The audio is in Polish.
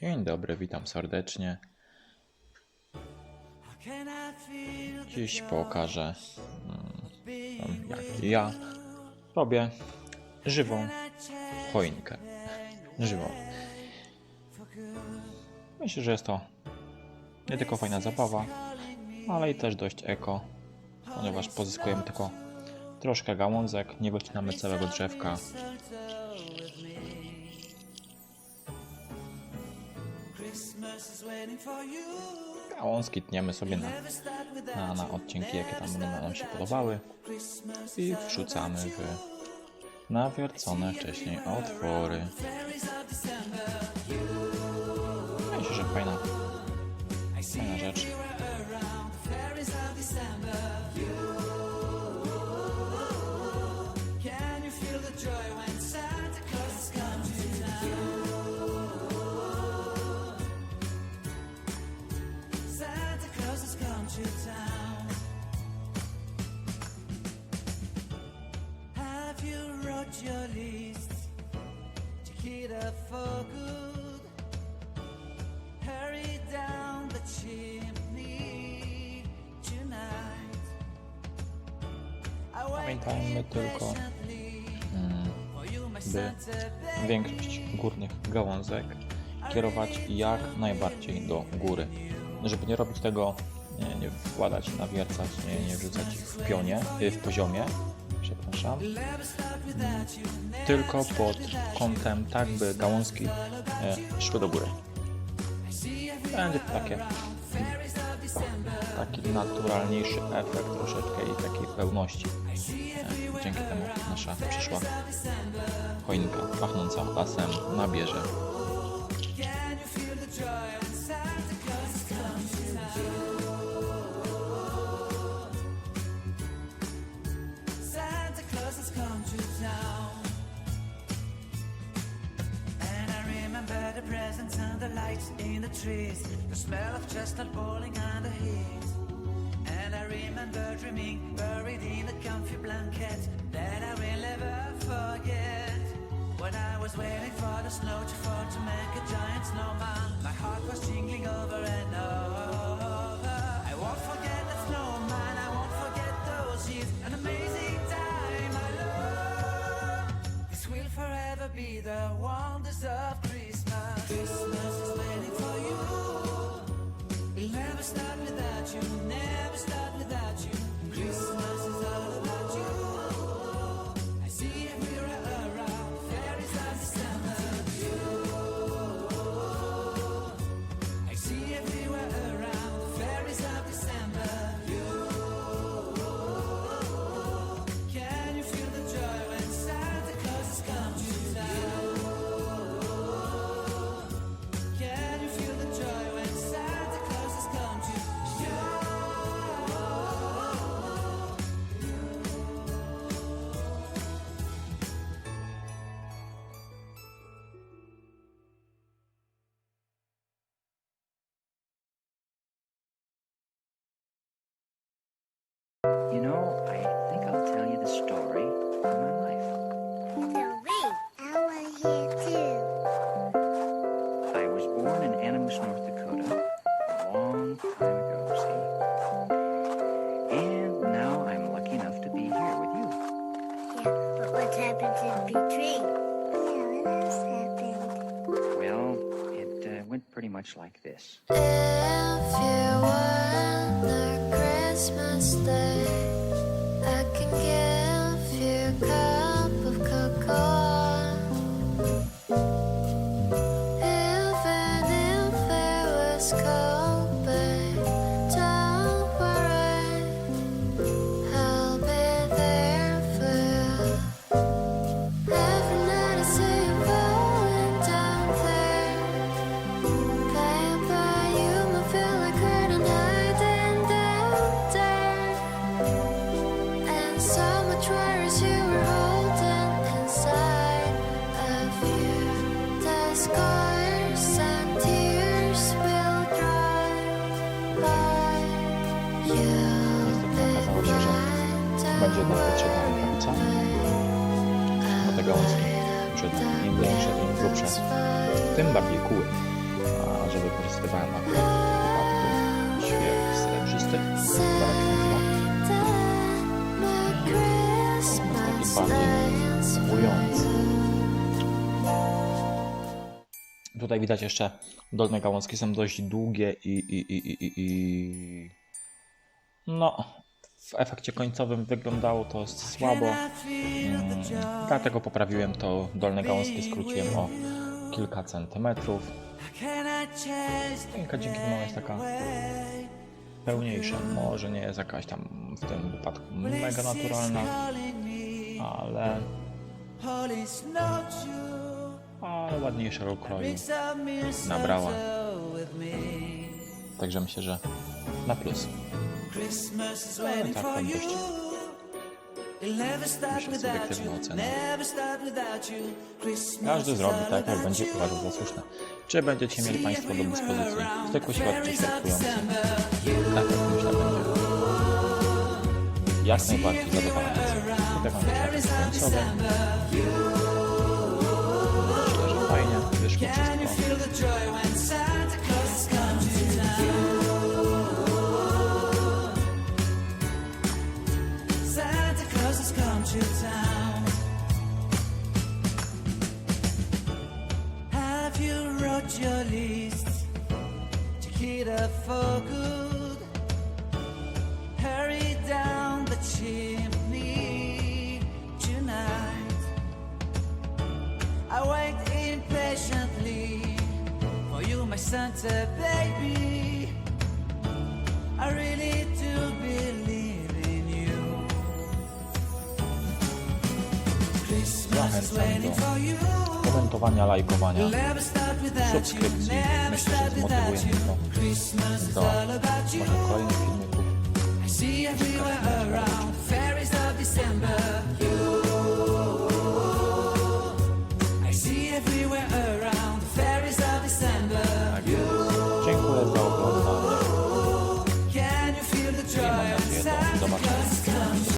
Dzień dobry, witam serdecznie. Dziś pokażę, mm, jak ja robię żywą choinkę. Żywą. Myślę, że jest to nie tylko fajna zabawa, ale i też dość eko, ponieważ pozyskujemy tylko troszkę gałązek, nie wycinamy całego drzewka. Gałązki tniemy sobie na, na, na odcinki, jakie tam będą nam się podobały. i wrzucamy w nawiercone wcześniej otwory. Myślę, że fajna, fajna rzecz. Your list to get up for good? Hurry down the chimney tonight. I wait Pamiętajmy tylko, mm, by większość górnych gałązek kierować jak najbardziej do góry. Żeby nie robić tego, nie, nie wkładać, nawiercać, nie, nie wrzucać ich w pionie, y, w poziomie, przepraszam, tylko pod kątem tak, by gałązki e, szły do góry. Będzie takie taki naturalniejszy efekt troszeczkę i takiej pełności. E, Dzięki temu nasza przyszła choinka pachnąca lasem nabierze. Presents and the lights in the trees, the smell of chestnut boiling the heat. And I remember dreaming, buried in a comfy blanket that I will never forget. When I was waiting for the snow to fall to make a giant snowman, my heart was jingling over and over. I won't forget that snowman, I won't forget those years, an amazing time I love. This will forever be the wonders of without but what happened to the big? Yeah, what else happened? Well, it uh, went pretty much like this. If you want a Christmas day, Niestety okazało się, że będzie nam potrzebna rękawica, te gałązki, że im większe, im grubsze, tym bardziej kuły. a że wykorzystywałem akurat w tym wypadku świerk srebrzysty. Dobra, jak się nazywa? Christmas bardziej ujmujący. Tutaj widać jeszcze dolne gałązki są dość długie i, i, i, i, i, i... no w efekcie końcowym wyglądało to słabo. Mm, dlatego poprawiłem to dolne gałązki skróciłem o kilka centymetrów. Choinka dzięki temu jest taka pełniejsza. Może nie jest jakaś tam w tym wypadku mega naturalna, ale, ale ładniejszego kroju nabrała. Także myślę, że na plus. Christmas is Ale waiting tak, for you. It'll never start without you. Never start without you. Każdy zrobi tak, jak będzie uważał za słuszne. Czy będziecie mieli Państwo do dyspozycji zwykły środki surfujący? Tak jak myślę, będzie jak najbardziej zadowalający. Końcowe. Wrote your list to get up for good? Hurry down the chimney tonight. I wait impatiently for you, my Santa baby. I really Zachęcam do komentowania, lajkowania, subskrypcji. Myślę, że zmotywuje mnie to do może kolejnych filmików.